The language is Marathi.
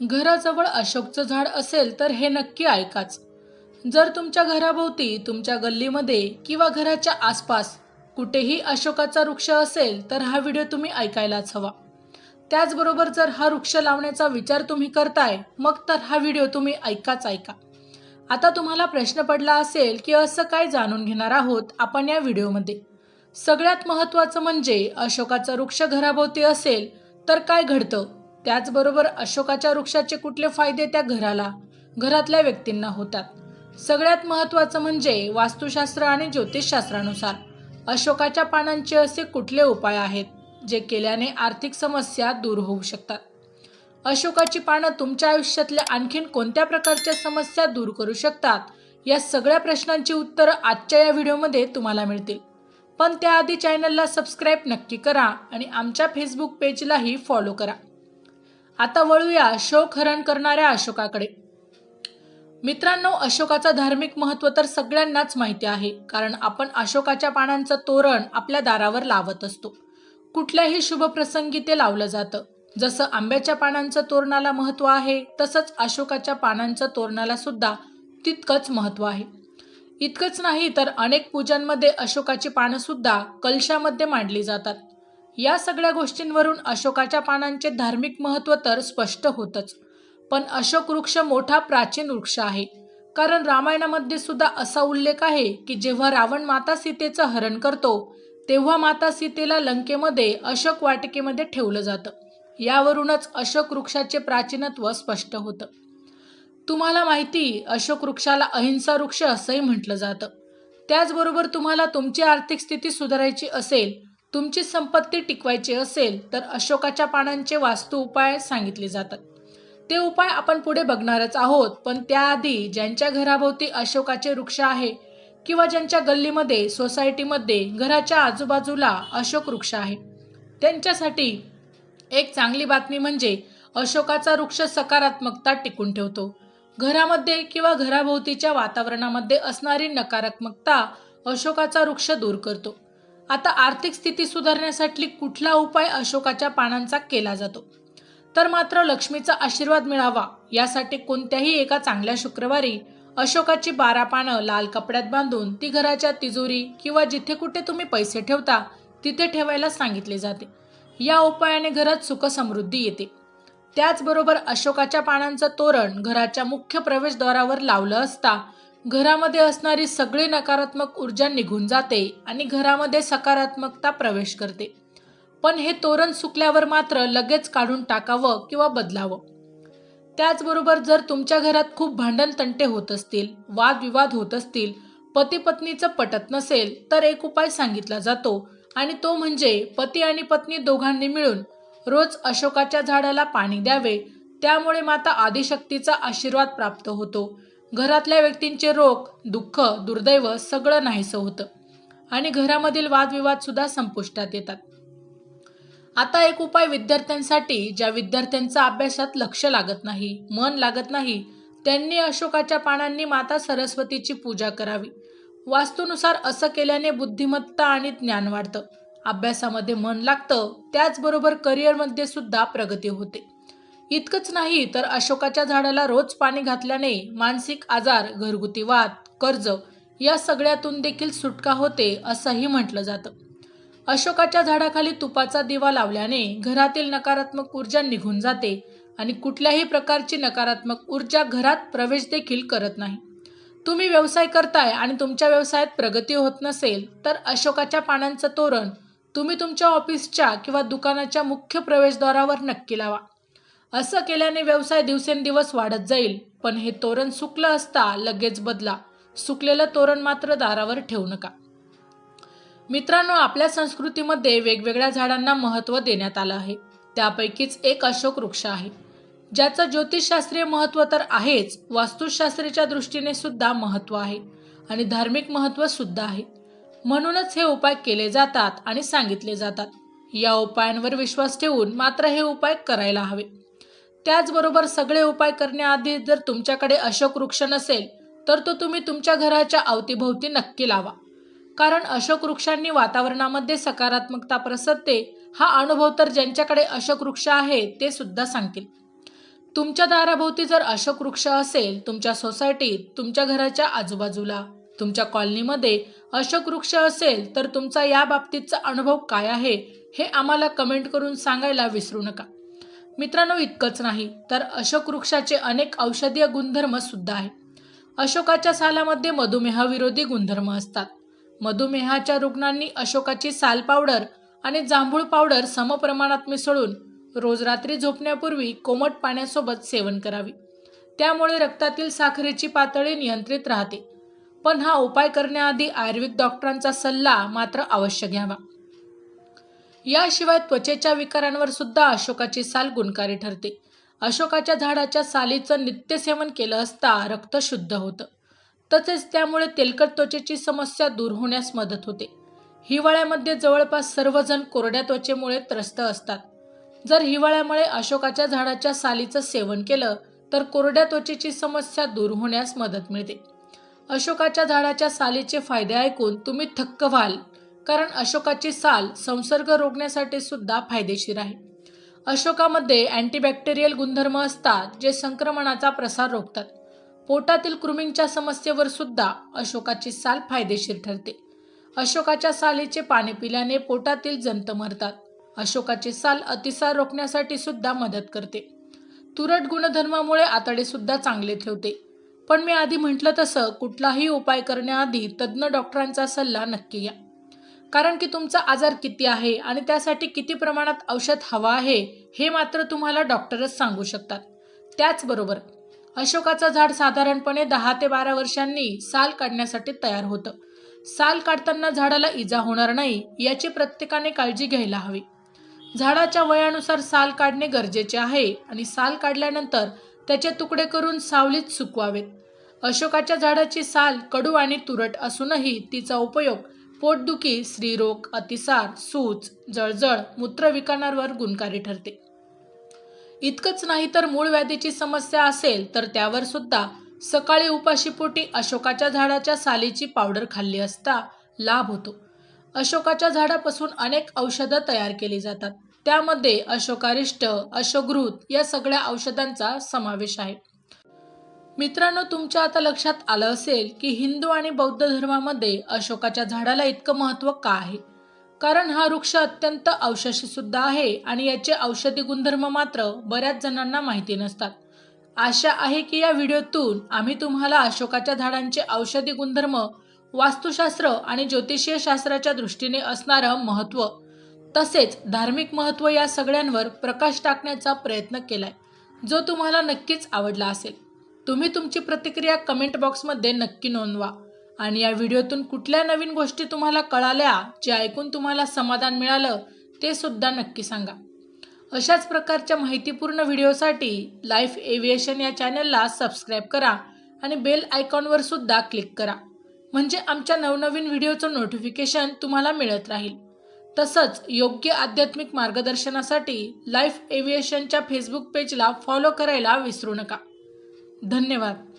घराजवळ अशोकचं झाड असेल तर हे नक्की ऐकाच. जर तुमच्या घराभोवती तुमच्या गल्लीमध्ये किंवा घराच्या आसपास कुठेही अशोकाचा वृक्ष असेल तर हा व्हिडिओ तुम्ही ऐकायलाच हवा. त्याचबरोबर जर हा वृक्ष लावण्याचा विचार तुम्ही करताय मग तर हा व्हिडिओ तुम्ही ऐकाच ऐका. आता तुम्हाला प्रश्न पडला असेल की असं काय जाणून घेणार आहोत आपण या व्हिडिओमध्ये. सगळ्यात महत्त्वाचं म्हणजे अशोकाचा वृक्ष घराभोवती असेल तर काय घडतं? त्याचबरोबर अशोकाच्या वृक्षाचे कुठले फायदे त्या घराला घरातल्या व्यक्तींना होतात. सगळ्यात महत्त्वाचं म्हणजे वास्तुशास्त्र आणि ज्योतिषशास्त्रानुसार अशोकाच्या पानांचे असे कुठले उपाय आहेत जे केल्याने आर्थिक समस्या दूर होऊ शकतात? अशोकाची पानं तुमच्या आयुष्यातल्या आणखीन कोणत्या प्रकारच्या समस्या दूर करू शकतात? या सगळ्या प्रश्नांची उत्तरं आजच्या या व्हिडिओमध्ये तुम्हाला मिळतील. पण त्याआधी चॅनलला सबस्क्राईब नक्की करा आणि आमच्या फेसबुक पेजलाही फॉलो करा. आता वळूया शोक हरण करणाऱ्या अशोकाकडे. मित्रांनो अशोकाचं धार्मिक महत्त्व तर सगळ्यांनाच माहिती आहे कारण आपण अशोकाच्या पानांचं तोरण आपल्या दारावर लावत असतो. कुठल्याही शुभ प्रसंगी ते लावलं जातं. जसं आंब्याच्या पानांचं तोरणाला महत्त्व आहे तसंच अशोकाच्या पानांचं तोरणाला सुद्धा तितकंच महत्त्व आहे. इतकंच नाही तर अनेक पूजांमध्ये अशोकाची पानं सुद्धा कलशामध्ये मांडली जातात. या सगळ्या गोष्टींवरून अशोकाच्या पानांचे धार्मिक महत्त्व तर स्पष्ट होतच. पण अशोक वृक्ष मोठा प्राचीन वृक्ष आहे. कारण रामायणामध्ये सुद्धा असा उल्लेख आहे की जेव्हा रावण माता सीतेचं हरण करतो तेव्हा माता सीतेला लंकेमध्ये अशोक वाटिकेमध्ये ठेवलं जातं. यावरूनच अशोक वृक्षाचे प्राचीनत्व स्पष्ट होतं. तुम्हाला माहिती अशोक वृक्षाला अहिंसा वृक्ष असंही म्हटलं जातं. त्याचबरोबर तुम्हाला तुमची आर्थिक स्थिती सुधारायची असेल तुमची संपत्ती टिकवायची असेल तर अशोकाच्या पानांचे वास्तू उपाय सांगितले जातात. ते उपाय आपण पुढे बघणारच आहोत पण त्याआधी ज्यांच्या घराभोवती अशोकाचे वृक्ष आहे किंवा ज्यांच्या गल्लीमध्ये सोसायटीमध्ये घराच्या आजूबाजूला अशोक वृक्ष आहे त्यांच्यासाठी एक चांगली बातमी म्हणजे अशोकाचा वृक्ष सकारात्मकता टिकून ठेवतो. घरामध्ये किंवा घराभोवतीच्या वातावरणामध्ये असणारी नकारात्मकता अशोकाचा वृक्ष दूर करतो. आता आर्थिक स्थिती सुधारण्यासाठी कुठला उपाय अशोकाच्या पानांचा केला जातो? तर मात्र लक्ष्मीचा आशीर्वाद मिळावा यासाठी कोणत्याही एका चांगल्या शुक्रवारी अशोकाची बारा पानं लाल कपड्यात बांधून ती घराच्या तिजोरी किंवा जिथे कुठे तुम्ही पैसे ठेवता तिथे ठेवायला सांगितले जाते. या उपायाने घरात सुख समृद्धी येते. त्याचबरोबर अशोकाच्या पानांचं तोरण घराच्या मुख्य प्रवेशद्वारावर लावलं असता घरामध्ये असणारी सगळी नकारात्मक ऊर्जा निघून जाते आणि घरामध्ये सकारात्मकता प्रवेश करते. पण हे तोरण सुकल्यावर मात्र लगेच काढून टाकावं किंवा बदलावं. त्याचबरोबर जर तुमच्या घरात खूप भांडण तंटे होत असतील वादविवाद होत असतील पती पत्नीचं पटत नसेल तर एक उपाय सांगितला जातो आणि तो म्हणजे पती आणि पत्नी दोघांनी मिळून रोज अशोकाच्या झाडाला पाणी द्यावे. त्यामुळे माता आदिशक्तीचा आशीर्वाद प्राप्त होतो. घरातल्या व्यक्तींचे रोग दुःख दुर्दैव सगळं नाहीसं होतं. आणि घरामधील वादविवाद सुद्धा संपुष्टात येतात. आता एक उपाय विद्यार्थ्यांसाठी ज्या विद्यार्थ्यांचं अभ्यासात लक्ष लागत नाही मन लागत नाही त्यांनी अशोकाच्या पानांनी माता सरस्वतीची पूजा करावी. वास्तूनुसार असं केल्याने बुद्धिमत्ता आणि ज्ञान वाढतं. अभ्यासामध्ये मन लागतं त्याचबरोबर करिअरमध्ये सुद्धा प्रगती होते. इतकंच नाही तर अशोकाच्या झाडाला रोज पाणी घातल्याने मानसिक आजार घरगुती वाद कर्ज या सगळ्यातून देखील सुटका होते असंही म्हटलं जातं. अशोकाच्या झाडाखाली तुपाचा दिवा लावल्याने घरातील नकारात्मक ऊर्जा निघून जाते आणि कुठल्याही प्रकारची नकारात्मक ऊर्जा घरात प्रवेश देखील करत नाही. तुम्ही व्यवसाय करताय आणि तुमच्या व्यवसायात प्रगती होत नसेल तर अशोकाच्या पानांचं तोरण तुम्ही तुमच्या ऑफिसच्या किंवा दुकानाच्या मुख्य प्रवेशद्वारावर नक्की लावा. असं केल्याने व्यवसाय दिवसेंदिवस वाढत जाईल पण हे तोरण सुकलं असता लगेच बदला. सुकलेलं तोरण मात्र दारावर ठेवू नका. मित्रांनो आपल्या संस्कृतीमध्ये वेगवेगळ्या झाडांना महत्त्व देण्यात आलं आहे. त्यापैकीच एक अशोक वृक्ष आहे. ज्याचं ज्योतिषशास्त्रीय महत्त्व तर आहेच वास्तुशास्त्रीच्या दृष्टीने सुद्धा महत्त्व आहे आणि धार्मिक महत्त्व सुद्धा आहे. म्हणूनच हे उपाय केले जातात आणि सांगितले जातात. या उपायांवर विश्वास ठेवून मात्र हे उपाय करायला हवे. त्याचबरोबर सगळे उपाय करण्याआधी जर तुमच्याकडे अशोक वृक्ष नसेल तर तो तुम्ही तुमच्या घराच्या अवतीभोवती नक्की लावा. कारण अशोक वृक्षांनी वातावरणामध्ये सकारात्मकता प्रसरते हा अनुभव तर ज्यांच्याकडे अशोक वृक्ष आहे ते सुद्धा सांगतील. तुमच्या दाराभोवती जर अशोक वृक्ष असेल तुमच्या सोसायटीत तुमच्या घराच्या आजूबाजूला तुमच्या कॉलनीमध्ये अशोक वृक्ष असेल तर तुमचा या बाबतीतचा अनुभव काय आहे हे आम्हाला कमेंट करून सांगायला विसरू नका. मित्रांनो इतकंच नाही तर अशोक वृक्षाचे अनेक औषधीय गुणधर्म सुद्धा आहे अशोकाच्या सालामध्ये मधुमेहाविरोधी गुणधर्म असतात. मधुमेहाच्या रुग्णांनी अशोकाची साल पावडर आणि जांभूळ पावडर समप्रमाणात मिसळून रोज रात्री झोपण्यापूर्वी कोमट पाण्यासोबत सेवन करावी. त्यामुळे रक्तातील साखरेची पातळी नियंत्रित राहते. पण हा उपाय करण्याआधी आयुर्वेद डॉक्टरांचा सल्ला मात्र अवश्य घ्यावा. याशिवाय त्वचेच्या विकारांवर सुद्धा अशोकाची साल गुणकारी ठरते. अशोकाच्या झाडाच्या सालीचं नित्यसेवन केलं असता रक्त शुद्ध होतं. तसेच त्यामुळे तेलकट त्वचेची समस्या दूर होण्यास मदत होते. हिवाळ्यामध्ये जवळपास सर्वजण कोरड्या त्वचेमुळे त्रस्त असतात. जर हिवाळ्यामुळे अशोकाच्या झाडाच्या सालीचं सेवन केलं तर कोरड्या त्वचेची समस्या दूर होण्यास मदत मिळते. अशोकाच्या झाडाच्या सालीचे फायदे ऐकून तुम्ही थक्क व्हाल. कारण अशोकाची साल संसर्ग रोखण्यासाठी सुद्धा फायदेशीर आहे. अशोकामध्ये अँटीबॅक्टेरियल गुणधर्म असतात जे संक्रमणाचा प्रसार रोखतात. पोटातील कृमींच्या समस्येवर सुद्धा अशोकाची साल फायदेशीर ठरते. अशोकाच्या सालीचे पाणी पिल्याने पोटातील जंत मरतात. अशोकाची साल अतिसार रोखण्यासाठी सुद्धा मदत करते. तुरट गुणधर्मामुळे आतडे सुद्धा चांगले ठेवते. पण मी आधी म्हटलं तसं कुठलाही उपाय करण्याआधी तज्ज्ञ डॉक्टरांचा सल्ला नक्की घ्या. कारण की तुमचा आजार किती आहे आणि त्यासाठी किती प्रमाणात औषध हवा आहे हे मात्र तुम्हाला डॉक्टरच सांगू शकतात. त्याचबरोबर अशोकाचं झाड साधारणपणे दहा ते बारा वर्षांनी साल काढण्यासाठी तयार होतं. साल काढताना झाडाला इजा होणार नाही याची प्रत्येकाने काळजी घ्यायला हवी. झाडाच्या वयानुसार साल काढणे गरजेचे आहे आणि साल काढल्यानंतर त्याचे तुकडे करून सावलीत सुकवावेत. अशोकाच्या झाडाची साल कडू आणि तुरट असूनही तिचा उपयोग पोटदुखी स्त्रीरोग अतिसार सूज जळजळ मूत्रविकारांवर गुणकारी ठरते. इतकंच नाही तर मूळ व्याधीची समस्या असेल तर त्यावर सुद्धा सकाळी उपाशीपोटी अशोकाच्या झाडाच्या सालीची पावडर खाल्ली असता लाभ होतो. अशोकाच्या झाडापासून अनेक औषधं तयार केली जातात. त्यामध्ये अशोकारिष्ट अशोघृत या सगळ्या औषधांचा समावेश आहे. मित्रांनो तुमच्या आता लक्षात आलं असेल की हिंदू आणि बौद्ध धर्मामध्ये अशोकाच्या झाडाला इतकं महत्त्व का आहे? कारण हा वृक्ष अत्यंत औषधी सुद्धा आहे आणि याचे औषधी गुणधर्म मात्र बऱ्याच जणांना माहिती नसतात. आशा आहे की या व्हिडिओतून आम्ही तुम्हाला अशोकाच्या झाडांचे औषधी गुणधर्म वास्तुशास्त्र आणि ज्योतिषीय शास्त्राच्या दृष्टीने असणारं महत्त्व तसेच धार्मिक महत्त्व या सगळ्यांवर प्रकाश टाकण्याचा प्रयत्न केलाय जो तुम्हाला नक्कीच आवडला असेल. तुम्ही तुमची प्रतिक्रिया कमेंट बॉक्समध्ये नक्की नोंदवा. आणि या व्हिडिओतून कुठल्या नवीन गोष्टी तुम्हाला कळाल्या जे ऐकून तुम्हाला समाधान मिळालं ते सुद्धा नक्की सांगा. अशाच प्रकारच्या माहितीपूर्ण व्हिडिओसाठी लाईफ एव्हिएशन या चॅनलला सबस्क्राईब करा आणि बेल आयकॉनवर सुद्धा क्लिक करा. म्हणजे आमच्या नवनवीन व्हिडिओचं नोटिफिकेशन तुम्हाला मिळत राहील. तसंच योग्य आध्यात्मिक मार्गदर्शनासाठी लाईफ एव्हिएशनच्या फेसबुक पेजला फॉलो करायला विसरू नका. धन्यवाद.